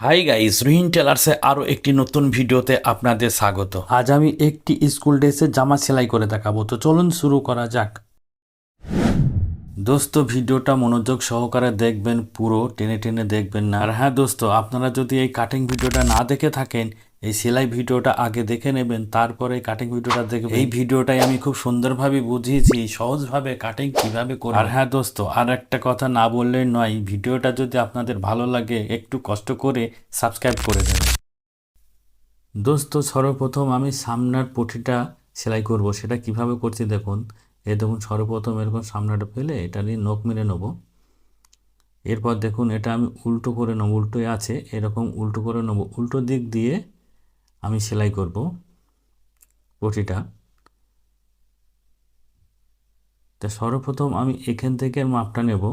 Hi guys Ruhin টেলার্সে আরও একটি নতুন ভিডিওতে আপনাদের স্বাগত। আজ আমি একটি স্কুল ড্রেসে জামা সেলাই করে দেখাবো। তো চলুন শুরু করা যাক। দোস্ত, ভিডিওটা মনোযোগ সহকারে দেখবেন, পুরো টেনে টেনে দেখবেন না। আর হ্যাঁ দোস্ত, আপনারা যদি এই কাটিং ভিডিওটা না দেখে থাকেন এই সেলাই ভিডিওটা আগে দেখে নেবেন, তারপরে কাটিং ভিডিওটা দেখবেন এই ভিডিওটাই আমি খুব সুন্দরভাবে বুঝিয়েছি সহজভাবে কাটিং কীভাবে করব। আর হ্যাঁ দোস্ত, আর একটা কথা না বললে নয়, ভিডিওটা যদি আপনাদের ভালো লাগে, একটু কষ্ট করে সাবস্ক্রাইব করে দেবেন। দোস্ত, সর্বপ্রথম আমি সামনার পটিটা সেলাই করব, সেটা কীভাবে করছি দেখুন। এ দেখুন, সর্বপ্রথম এরকম সামনাটা ফেলে এটা নিয়ে নখ মেরে নেব। এরপর দেখুন, এটা আমি উল্টো করে নেব, উল্টোই আছে, এরকম উল্টো করে নেব। উল্টো দিক দিয়ে আমি সেলাই করব পটিটা। তা সর্বপ্রথম আমি এখান থেকে মাপটা নেব।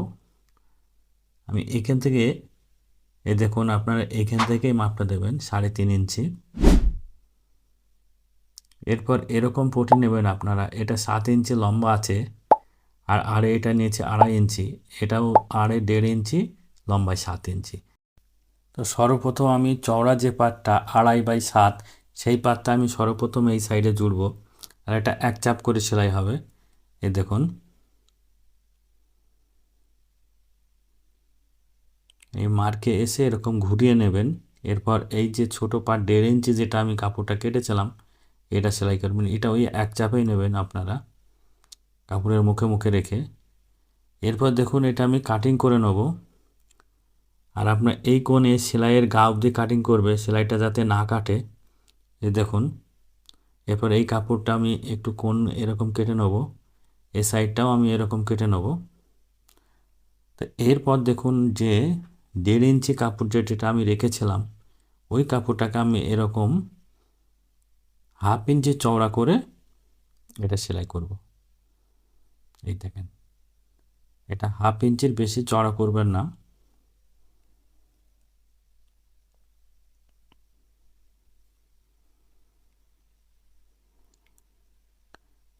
আমি এখান থেকে, এ দেখুন আপনারা এখান থেকেই মাপটা দেবেন সাড়ে তিন ইঞ্চি। এরপর এরকম পটি নেবেন আপনারা, এটা সাত ইঞ্চি লম্বা আছে আর আড়ে এটা নিয়েছে আড়াই ইঞ্চি, এটাও আড়ে দেড় ইঞ্চি, লম্বায় সাত ইঞ্চি। তো সর্বপ্রথম আমি চওড়া যে পাটটা আড়াই বাই সাত, সেই পাটটা আমি সর্বপ্রথম এই সাইডে জুড়ব। আর এটা এক চাপ করে সেলাই হবে। এ দেখুন। এই মার্কে এসে এরকম ঘুরিয়ে নেবেন। এরপর এই যে ছোট পাট, দেড় ইঞ্চি যেটা আমি কাপড়টা কেটেছিলাম, এটা সেলাই করবেন। এটা ওই এক চাপেই নেবেন আপনারা কাপড়ের মুখে মুখে রেখে। এরপর দেখুন, এটা আমি কাটিং করে নেব। আর আপনার এই কোণে সেলাইয়ের গা অবধি কাটিং করবে, সেলাইটা যাতে না কাটে। এ দেখুন, এরপর এই কাপড়টা আমি একটু কোণ এরকম কেটে নেব এই সাইডটাও আমি এরকম কেটে নেব। তো এরপর দেখুন যে দেড় ইঞ্চি কাপড় যেটা আমি রেখেছিলাম, ওই কাপড়টাকে আমি এরকম হাফ ইঞ্চি চওড়া করে এটা সেলাই করব। এই দেখেন, এটা হাফ ইঞ্চির বেশি চড়া করবেন না।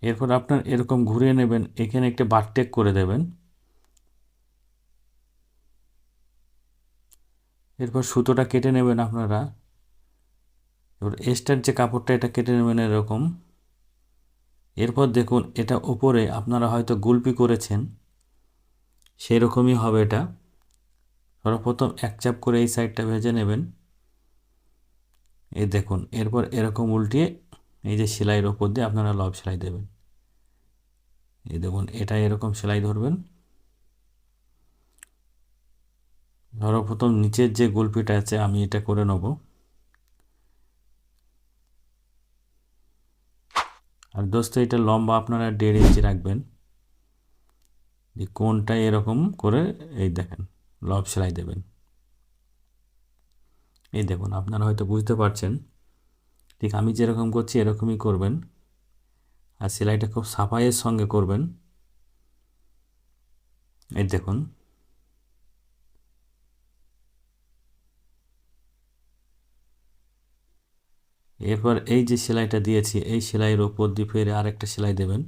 এরপর আপনার এরকম ঘুরিয়ে নেবেন, এখানে একটা বারটেক করে দেবেন। এরপর সুতোটা কেটে নেবেন আপনারা। এবার এস্টার যে কাপড়টা, এটা কেটে নেবেন এরকম। এরপর দেখুন, এটা উপরে আপনারা হয়তো গুলপি করেছেন সেই রকমই হবে এটা। সর্বপ্রথম এক চাপ করে এই সাইডটা ভেজে নেবেন। এই দেখুন, এরপর এরকম উল্টিয়ে এই যে সেলাইয়ের ওপর দিয়ে আপনারা লব সেলাই দেবেন। এই দেখুন, এটা এরকম সেলাই ধরবেন। সর্বপ্রথম নিচের যে গুলপিটা আছে, আমি এটা করে নেব। আর দোস্ত, এটা লম্বা আপনারা দেড় ইঞ্চি রাখবেন। যে কোনটা এরকম করে এই দেখেন, লব সেলাই দেবেন। এই দেখুন, আপনারা হয়তো বুঝতে পারছেন ঠিক আমি যেরকম করছি এরকমই করবেন। আর সেলাইটা খুব সাফাইয়ের সঙ্গে করবেন। এই দেখুন। এরপর এই যে সেলাইটা দিয়েছি, এই সেলাইয়ের ওপর দিয়ে ফের আরেকটা সেলাই দেবেন।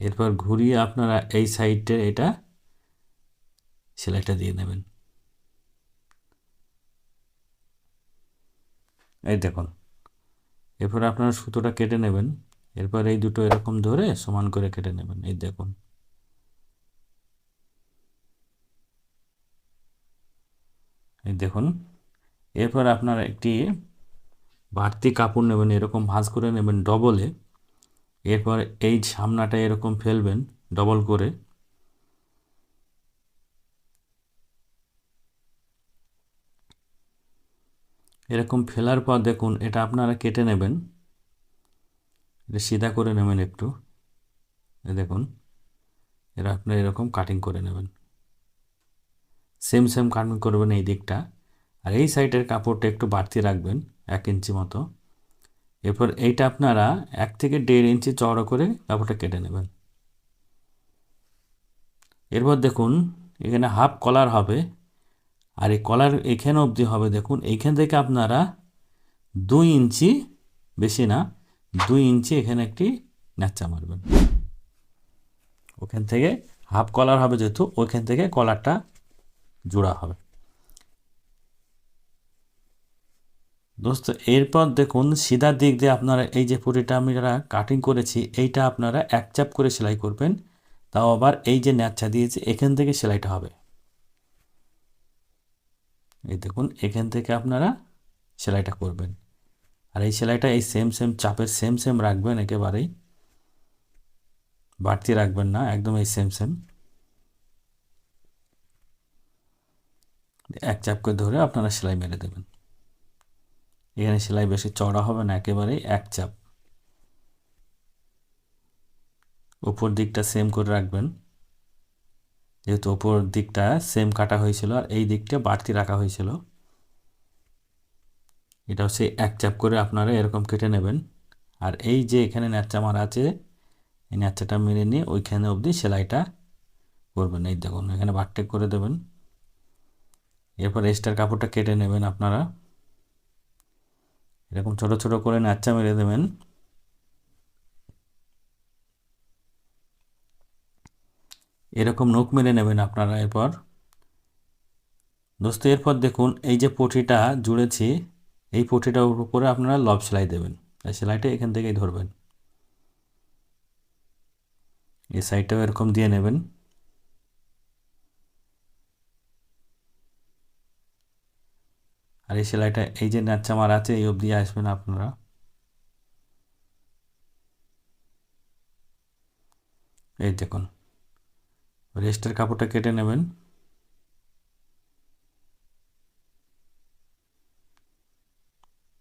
এরপর ঘুরিয়ে আপনারা এই সাইডে এটা সেলাইটা দিয়ে নেবেন। এই দেখুন। এরপর আপনারা সুতোটা কেটে নেবেন। এরপর এই দুটো এরকম ধরে সমান করে কেটে নেবেন। এই দেখুন। এই দেখুন। এরপর আপনারা একটি বাড়তি কাপড় নেবেন, এরকম ভাঁজ করে নেবেন ডবলে। এরপর এই সামনাটা এরকম ফেলবেন, ডবল করে। এরকম ফেলার পর দেখুন, এটা আপনারা কেটে নেবেন। এটা সিধা করে নেবেন একটু। দেখুন, এরা আপনারা এরকম কাটিং করে নেবেন। সেম সেম কাটিং করবেন এই দিকটা। আর এই সাইডের কাপড়টা একটু বাড়তি রাখবেন, এক ইঞ্চি মতো। এরপর এইটা আপনারা এক থেকে দেড় ইঞ্চি চওড়া করে কাপড়টা কেটে নেবেন। এরপর দেখুন, এখানে হাফ কলার হবে। আর এই কলার এখানে অবধি হবে, দেখুন, এইখান থেকে আপনারা দুই ইঞ্চি, বেশি না, দুই ইঞ্চি এখানে একটি ন্যাচা মারবেন। ওখান থেকে হাফ কলার হবে যেহেতু ওইখান থেকে কলারটা জোড়া হবে। দোস্ত, এরপর দেখুন সিধার দিক দিয়ে আপনারা এই যে পুরিটা আমরা কাটিং করেছি, এইটা আপনারা এক চাপ করে সেলাই করবেন, তাও আবার এই যে ন্যাচা দিয়েছে, এখান থেকে সেলাইটা হবে। এই দেখুন, এখান থেকে আপনারা সেলাইটা করবেন। আর এই সেলাইটা এই সেম সেম চাপের সেম সেম রাখবেন একেবারেই। বাড়তি রাখবেন না, একদম এই সেম সেম এক চাপ করে ধরে আপনারা সেলাই মেরে দেবেন। এখানে সেলাই বেশি চড়া হবে না, একেবারেই এক চাপ। উপর দিকটা সেম করে রাখবেন। যেহেতু ওপর দিকটা সেম কাটা হয়েছিল আর এই দিকটা বাড়তি রাখা হয়েছিল। এটা হচ্ছে এক চাপ করে আপনারা এরকম কেটে নেবেন। আর এই যে এখানে ন্যাচা মারা আছে, এই ন্যাচাটা মেরে নিয়ে ওইখানে অবধি সেলাইটা করবেন। এই দেখুন, এখানে বারটেক করে দেবেন। এরপর এক্সট্রার কাপড়টা কেটে নেবেন আপনারা। এরকম ছোট ছোট করে ন্যাচা মেরে দেবেন। এরকম নখ মেরে নেবেন আপনারা এরপর। দোস্ত, এরপর দেখুন, এই যে পটিটা জুড়েছি, এই পটিটার উপরে আপনারা লব সেলাই দেবেন। এই সেলাইটা এখান থেকেই ধরবেন। এই সাইডটাও এরকম দিয়ে নেবেন। আর এই সেলাইটা, এই যে মার আছে, এই অবধি আসবেন আপনারা। এই দেখুন রেস্টের কাপড়টা কেটে নেবেন।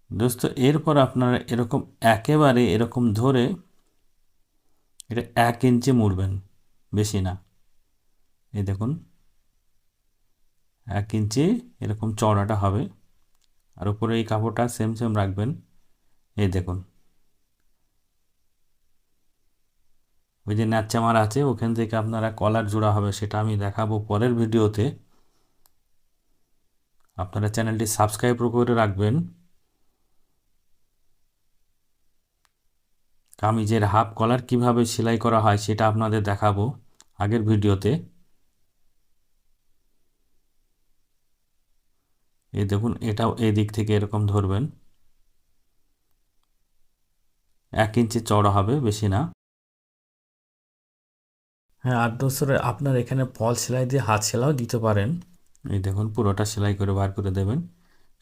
দোস্ত, এরপর আপনারা এরকম একেবারে এরকম ধরে এটা এক ইঞ্চি মুড়বেন, বেশি না। এই দেখুন, এক ইঞ্চি এরকম চড়াটা হবে, আর উপরে এই কাপড়টা সেম সেম রাখবেন। এই দেখুন ওই যে ন্যাচামার আছে, ওখান থেকে আপনারা কলার জোড়া হবে, সেটা আমি দেখাবো পরের ভিডিওতে। আপনারা চ্যানেলটি সাবস্ক্রাইব করে রাখবেন। কামিজের হাফ কলার কীভাবে সেলাই করা হয় সেটা আপনাদের দেখাবো আগের ভিডিওতে। এই দেখুন, এটাও এই দিক থেকে এরকম ধরবেন। এক ইঞ্চি চড়া হবে, বেশি না। হ্যাঁ আর দোসরে আপনার এখানে ফল সেলাই দিয়ে হাত সেলাও দিতে পারেন। এই দেখুন পুরোটা সেলাই করে বার করে দেবেন।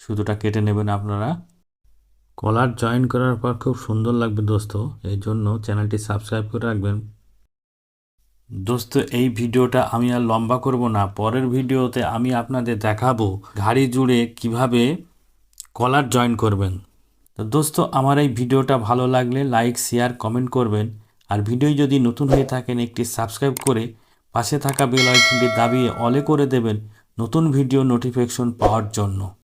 শুধুটা কেটে নেবেন আপনারা। কলার জয়েন করার পর খুব সুন্দর লাগবে দোস্ত। এই জন্য চ্যানেলটি সাবস্ক্রাইব করে রাখবেন। দোস্ত এই ভিডিওটা আমি আর লম্বা করব না। পরের ভিডিওতে আমি আপনাদের দেখাবো ঘাড়ি জুড়ে কীভাবে কলার জয়েন করবেন। তো দোস্ত আমার এই ভিডিওটা ভালো লাগলে লাইক শেয়ার কমেন্ট করবেন। আর ভিডিও যদি নতুন হয়ে থাকেন, একটি সাবস্ক্রাইব করে পাশে থাকা বেল আইকনটি দাবিয়ে অলে করে দেবেন নতুন ভিডিও নোটিফিকেশন পাওয়ার জন্য।